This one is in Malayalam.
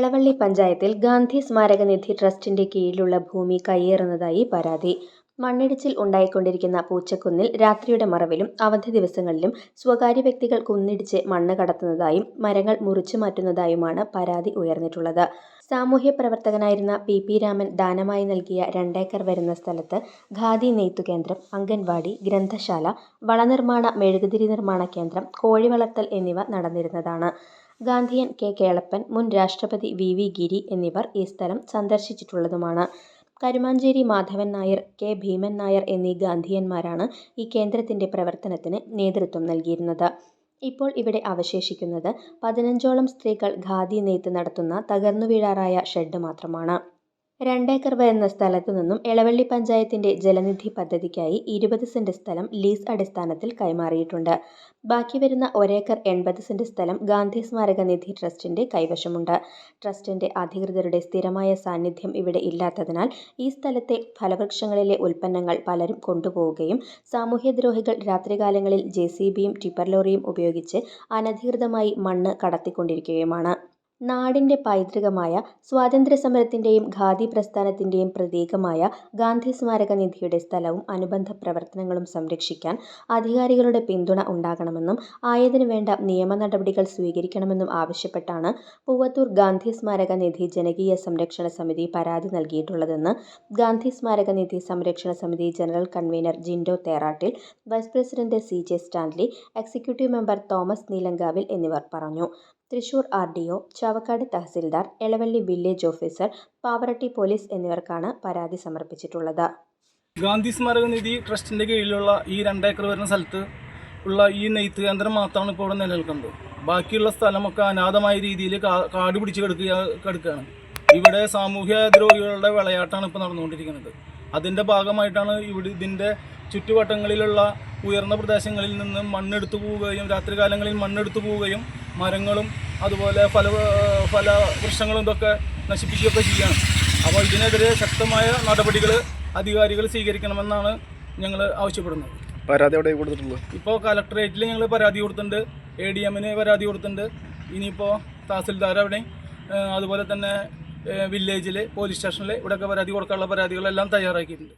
എളവള്ളി പഞ്ചായത്തിൽ ഗാന്ധി സ്മാരക നിധി ട്രസ്റ്റിന്റെ കീഴിലുള്ള ഭൂമി കയ്യേറുന്നതായി പരാതി. മണ്ണിടിച്ചിൽ ഉണ്ടായിക്കൊണ്ടിരിക്കുന്ന പൂച്ചക്കുന്നിൽ രാത്രിയുടെ മറവിലും അവധി ദിവസങ്ങളിലും സ്വകാര്യ വ്യക്തികൾ കുന്നിടിച്ച് മണ്ണ് കടത്തുന്നതായും മരങ്ങൾ മുറിച്ചു മാറ്റുന്നതായുമാണ് പരാതി ഉയർന്നിട്ടുള്ളത്. സാമൂഹ്യ പ്രവർത്തകനായിരുന്ന പി പി രാമൻ ദാനമായി നൽകിയ രണ്ടേക്കർ വരുന്ന സ്ഥലത്ത് ഖാദി നെയ്ത്തു കേന്ദ്രം അംഗൻവാടി ഗ്രന്ഥശാല വളനിർമ്മാണ മെഴുകുതിരി നിർമ്മാണ കേന്ദ്രം കോഴി വളർത്തൽ എന്നിവ നടന്നിരുന്നതാണ്. ഗാന്ധിയൻ കെ. കേളപ്പൻ മുൻ രാഷ്ട്രപതി വി. വി. ഗിരി എന്നിവർ ഈ സ്ഥലം സന്ദർശിച്ചിട്ടുള്ളതുമാണ്. കരുമാഞ്ചേരി മാധവൻ നായർ കെ. ഭീമൻ നായർ എന്നീ ഗാന്ധിയന്മാരാണ് ഈ കേന്ദ്രത്തിന്റെ പ്രവർത്തനത്തിന് നേതൃത്വം നൽകിയിരുന്നത്. ഇപ്പോൾ ഇവിടെ അവശേഷിക്കുന്നത് പതിനഞ്ചോളം സ്ത്രീകൾ ഖാദി നെയ്ത്ത് നടത്തുന്ന തകർന്നു വീഴാറായ ഷെഡ് മാത്രമാണ്. രണ്ടേക്കർ വരുന്ന സ്ഥലത്തു നിന്നും എളവള്ളി പഞ്ചായത്തിന്റെ ജലനിധി പദ്ധതിക്കായി ഇരുപത് സെന്റ് സ്ഥലം ലീസ് അടിസ്ഥാനത്തിൽ കൈമാറിയിട്ടുണ്ട്. ബാക്കി വരുന്ന ഒരേക്കർ എൺപത് സെന്റ് സ്ഥലം ഗാന്ധി സ്മാരക നിധി ട്രസ്റ്റിന്റെ കൈവശമുണ്ട്. ട്രസ്റ്റിന്റെ അധികൃതരുടെ സ്ഥിരമായ സാന്നിധ്യം ഇവിടെ ഇല്ലാത്തതിനാൽ ഈ സ്ഥലത്തെ ഫലവൃക്ഷങ്ങളിലെ ഉൽപ്പന്നങ്ങൾ പലരും കൊണ്ടുപോവുകയും സാമൂഹ്യദ്രോഹികൾ രാത്രികാലങ്ങളിൽ ജെ സി ബിയും ടിപ്പർ ലോറിയും ഉപയോഗിച്ച് അനധികൃതമായി മണ്ണ് കടത്തിക്കൊണ്ടിരിക്കുകയുമാണ്. നാടിന്റെ പൈതൃകമായ സ്വാതന്ത്ര്യസമരത്തിന്റെയും ഖാദി പ്രസ്ഥാനത്തിന്റെയും പ്രതീകമായ ഗാന്ധി സ്മാരക നിധിയുടെ സ്ഥലവും അനുബന്ധ പ്രവർത്തനങ്ങളും സംരക്ഷിക്കാൻ അധികാരികളുടെ പിന്തുണ ഉണ്ടാകണമെന്നും ആയതിനു വേണ്ട നിയമ നടപടികൾ സ്വീകരിക്കണമെന്നും ആവശ്യപ്പെട്ടാണ് പൂവത്തൂർ ഗാന്ധി സ്മാരക നിധി ജനകീയ സംരക്ഷണ സമിതി പരാതി നൽകിയിട്ടുള്ളതെന്ന് ഗാന്ധി സ്മാരക നിധി സംരക്ഷണ സമിതി general convener Jinto Therattil vice president C J Stanley executive member Thomas Neelankavil എന്നിവർ പറഞ്ഞു. Thrissur R D O Chavakkad tahsildar Elavally village officer Pavaratti police എന്നിവർക്കാണ് പരാതി സമർപ്പിച്ചിട്ടുള്ളത്. ഗാന്ധി സ്മാരക നിധി ട്രസ്റ്റിന്റെ കീഴിലുള്ള ഈ രണ്ടേക്കർ വരുന്ന സ്ഥലത്ത് ഉള്ള ഈ നെയ്ത്ത് കേന്ദ്രം മാത്രമാണ് ഇപ്പോൾ ഇവിടെ നിലനിൽക്കുന്നത്. ബാക്കിയുള്ള സ്ഥലമൊക്കെ അനാഥമായ രീതിയിൽ കാട് പിടിച്ച് കിടക്കുക കിടക്കുകയാണ്. ഇവിടെ സാമൂഹ്യ ദ്രോഹികളുടെ വിളയാട്ടാണ് ഇപ്പോൾ നടന്നുകൊണ്ടിരിക്കുന്നത്. അതിന്റെ ഭാഗമായിട്ടാണ് ഇവിടെ ഇതിന്റെ ചുറ്റുവട്ടങ്ങളിലുള്ള ഉയർന്ന പ്രദേശങ്ങളിൽ നിന്നും മണ്ണെടുത്തു പോവുകയും രാത്രികാലങ്ങളിൽ മണ്ണെടുത്തു പോവുകയും മരങ്ങളും അതുപോലെ ഫല ഫല വൃക്ഷങ്ങളും ഇതൊക്കെ നശിപ്പിക്കുകയൊക്കെ ചെയ്യാണ്. അപ്പോൾ ഇതിനെതിരെ ശക്തമായ നടപടികൾ അധികാരികൾ സ്വീകരിക്കണമെന്നാണ് ഞങ്ങൾ ആവശ്യപ്പെടുന്നത്. പരാതി എവിടെ കൊടുത്തിട്ടുള്ളത്? ഇപ്പോൾ കലക്ടറേറ്റിൽ ഞങ്ങൾ പരാതി കൊടുത്തിട്ടുണ്ട്. എ ഡി എമ്മിന് പരാതി കൊടുത്തിട്ടുണ്ട്. ഇനിയിപ്പോൾ തഹസിൽദാർ അവിടെയും അതുപോലെ തന്നെ വില്ലേജിൽ പോലീസ് സ്റ്റേഷനിൽ ഇവിടെയൊക്കെ പരാതി കൊടുക്കാനുള്ള പരാതികളെല്ലാം തയ്യാറാക്കിയിട്ടുണ്ട്.